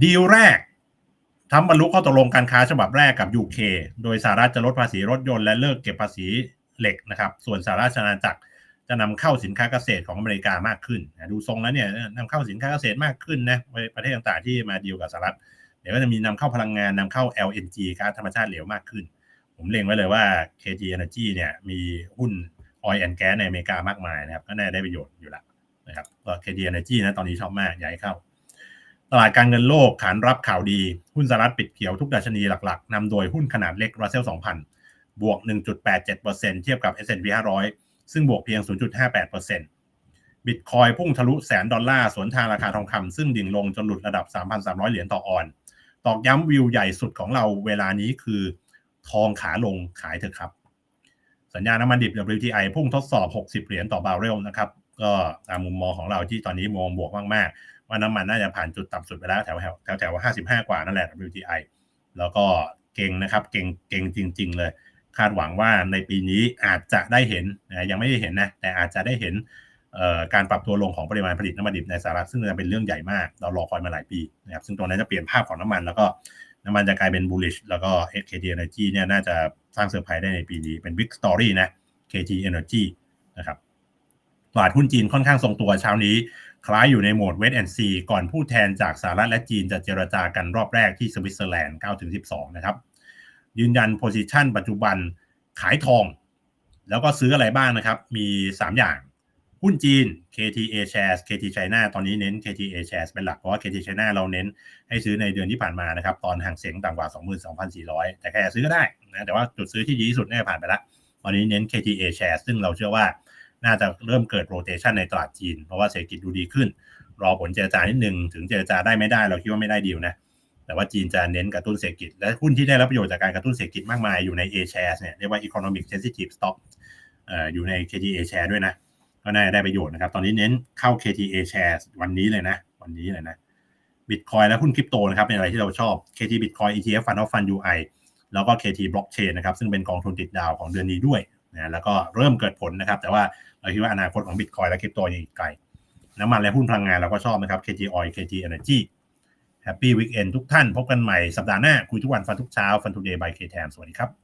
ดีลแรกทำบรรลุข้อตกลงการค้าฉบับแรกกับ UK โดยสหรัฐจะลดภาษีรถยนต์และเลิกเก็บภาษีเหล็กนะครับ ส่วนสหราชอาณาจักรจะนำเข้าสินค้าเกษตรของอเมริกามากขึ้น ดูทรงแล้วเนี่ยนำเข้าสินค้าเกษตรมากขึ้นนะประเทศต่างๆที่มาดีลกับสหรัฐเดี๋ยวก็จะมีนำเข้าพลังงานนำเข้า LNG ก๊าซธรรมชาติเหลวมากขึ้น ผมเล็งไว้เลยว่า KG Energy เนี่ยมีหุ้น Oil and Gas ในอเมริกามากมายนะครับก็น่าได้ประโยชน์อยู่ล้วนะครับก็ KG Energy นะตอนนี้ชอบมากอย้ายเข้า ตลาดการเงินโลกขานรับข่าวดี หุ้นสหรัฐปิดเขียวทุกดัชนีหลักๆนำโดยหุ้นขนาดเล็ก Russell 2000 บวก 1.87%เทียบกับ S&P 500 ซึ่งบวกเพียง 0.58%บิตคอยพุ่งทะลุแสนดอลลาร์สวนทางราคาทองคำซึ่งดิ่งลงจนหลุดระดับ 3,300 เหรียญต่อออน ตอกย้ำวิวใหญ่สุดของเราเวลานี้คือ ทองขาลงขายเถอะครับ สัญญาณน้ำมันดิบ WTI พุ่งทดสอบ 60 เหรียญต่อบาร์เรลนะครับก็ตามมุมมองของเราที่ตอนนี้มองบวกมากๆ ว่าน้ำมันน่าจะผ่านจุดต่ำสุดไปแล้วแถวแถวแถวแถว55กว่านั่นแหละ WTI แล้วก็เก่งนะครับเก่งเก่งจริง ๆ เลย คาดหวังว่าในปีนี้อาจจะได้เห็นนะยังไม่ได้เห็นนะแต่อาจจะได้เห็นการปรับตัวลงของปริมาณผลิตน้ำมันดิบในสหรัฐซึ่งจะเป็นเรื่องใหญ่มาก เรารอคอยมาหลายปีนะครับซึ่งตรงนั้นจะเปลี่ยนภาพของน้ำมัน แล้วก็น้ำมันจะกลายเป็น bullish แล้วก็ KT Energy เนี่ยน่าจะสร้างเซอร์ไพรส์ได้ในปีนี้เป็น big story นะ KT Energy นะครับ ตลาดหุ้นจีนค่อนข้างทรงตัวเช้านี้ คล้ายอยู่ในโหมด wait and see ก่อนผู้แทนจากสหรัฐและจีนจะเจรจากันรอบแรกที่สวิตเซอร์แลนด์9-12 นะครับ ยืนยัน position ปัจจุบันขายทอง แล้วก็ซื้ออะไรบ้างนะครับ มี 3 อย่าง หุ้นจีน KTA shares KT China ตอนนี้เน้น KTA shares เป็นหลัก เพราะว่า KT China เราเน้นให้ซื้อในเดือนที่ผ่านมานะครับ ตอนห่างเสียงต่ำกว่า 22,400 แต่แค่ซื้อก็ได้นะแต่ว่าจุดซื้อที่ดีที่สุดน่าผ่านไปแล้วตอนนี้เน้น KTA shares ซึ่งเราเชื่อว่า น่าจะเริ่มเกิด rotation ในตลาดจีน เพราะว่าเศรษฐกิจดูดีขึ้น รอผลเจรจานิดนึง ถึงเจรจาได้ไม่ได้เราคิดว่าไม่ได้ดีลนะแต่ว่าจีนจะเน้นกระตุ้นเศรษฐกิจ และหุ้นที่ได้รับประโยชน์จากการกระตุ้นเศรษฐกิจมากมายอยู่ใน A shares เนี่ยเรียกว่า economic sensitive stock อยู่ใน KTA share ด้วยนะก็น่าได้ประโยชน์นะครับ ตอนนี้เน้นเข้า KTA shares วันนี้เลยนะ วันนี้เลยนะบิตคอยและหุ้นคริปโตนะครับเป็นอะไรที่เราชอบ KT Bitcoin ETF Fund of Fund UI แล้วก็ KT Blockchain นะครับซึ่งเป็นกองทุนติดดาวของเดือนนี้ด้วย นะแล้วก็เริ่มเกิดผลนะครับ แต่ว่าเราคิดว่าอนาคตของบิตคอยและคริปโตยังอีกไกลน้ำมันและหุ้นพลังงานเราก็ชอบนะครับ KG Oil KG Energy Happy Weekend ทุกท่าน พบกันใหม่สัปดาห์หน้า คุยทุกวันฟันทุกเช้า ฟันทุกเดย์บายเคแทสวัสดีครับ